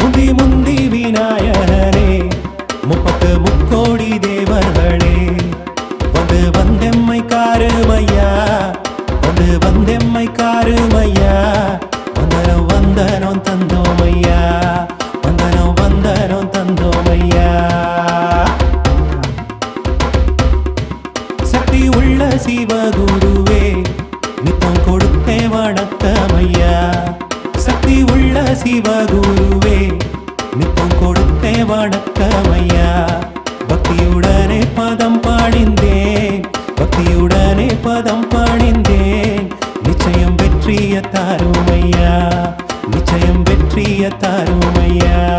முந்தி முந்தி விநாயகரே முப்பத்து முக்கோடி தேவர்களே வந்து வந்தெம்மை காருமையா வந்து வந்தெம்மை காருமையா வந்தனம் வந்தனம் தந்தோமையா வந்தனம் வந்தனம் தந்தோமையா சக்தி உள்ள சிவகுருவே நித்தம் கொடுத்தே வணக்கமையா சக்தி உள்ள சிவகுருவே நித்தம் கொடுத்தே வணக்கமையா. பக்தியுடனே பதம் பாடிந்தேன் பக்தியுடனே பதம் பாடிந்தேன். நிச்சயம் வெற்றிய தாருமையா நிச்சயம் வெற்றிய தாருமையா.